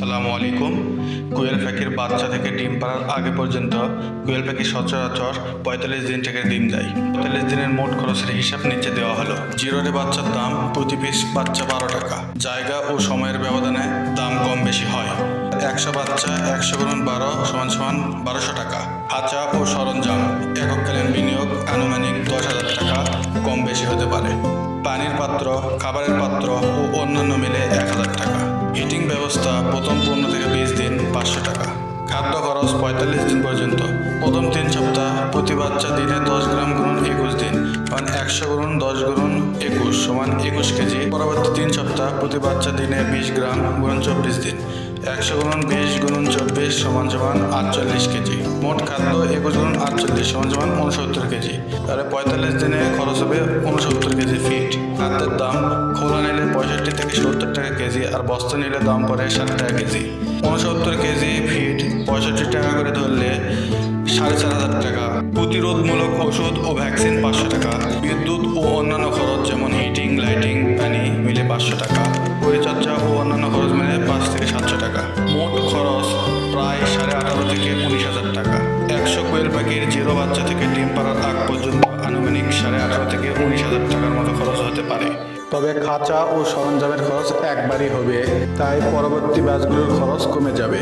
আসসালামু আলাইকুম। কোয়েল পাখির বাচ্চা থেকে ডিম পাড়ার আগে পর্যন্ত কোয়েল পাখি সচরাচর পঁয়তাল্লিশ দিন থেকে ডিম দেয়। পঁয়তাল্লিশ দিনের মোট খরচের হিসাব নিচে দেওয়া হলো। জিরোরে বাচ্চার দাম প্রতি পিস বাচ্চা বারো টাকা। জায়গা ও সময়ের ব্যবধানে দাম কম বেশি হয়। একশো বাচ্চা একশো গুণন বারো সমান সমান বারোশো টাকা। খাঁচা ও সরঞ্জাম এককালীন বিনিয়োগ, আনুমানিক দশ হাজার টাকা কম বেশি হতে পারে। পানির পাত্র, খাবারের পাত্র ও অন্যান্য মিলে এক হাজার টাকা। পাঁচশো টাকা। খাদ্য খরচ পঁয়তাল্লিশ দিন পর্যন্ত। প্রথম তিন সপ্তাহ প্রতি বাচ্চা দিনে দশ গ্রাম গুণন একুশ দিন সমান একশো গুণন দশ গুণন একুশ, সমান একুশ কেজি। পরবর্তী তিন সপ্তাহ প্রতি বাচ্চা দিনে বিশ গ্রাম গুণন চব্বিশ দিন, একশো গুণন বিশ গুণন চব্বিশ সমান সমান আটচল্লিশ কেজি। মোট খাদ্য একুশ গুণন আটচল্লিশ সমান সমান উনসত্তর কেজি। তাহলে পঁয়তাল্লিশ দিনে খরচ হবে উনসত্তর কেজি ফিট খাদ্যের দাম খোলা নিলে পঁয়ষট্টি থেকে সত্তর টাকা কেজি আর বস্তা নিলে দাম পড়ে ষাট টাকা কেজি। পঁয়ষট্টি টাকা করে ধরলে সাড়ে চার হাজার টাকা। প্রতিরোধমূলক ওষুধ ও ভ্যাকসিন পাঁচশো টাকা। বিদ্যুৎ ও অন্যান্য খরচ যেমন হিটিং লাইটিং পানি মিলে পাঁচশো টাকা। পরিচর্যা ও অন্যান্য খরচ মিলে পাঁচ থেকে সাতশো টাকা। মোট খরচ প্রায় সাড়ে আঠারো থেকে উনিশ হাজার টাকা। একশো কোয়েল পাখির জিরো বাচ্চা থেকে ডিম পাড়ার আগ পর্যন্ত আনুমানিক সাড়ে আঠারো থেকে উনিশ হাজার টাকার মতো খরচ হতে পারে। তবে খাঁচা ও সরঞ্জামের খরচ একবারই হবে, তাই পরবর্তী ব্যাচগুলোর খরচ কমে যাবে।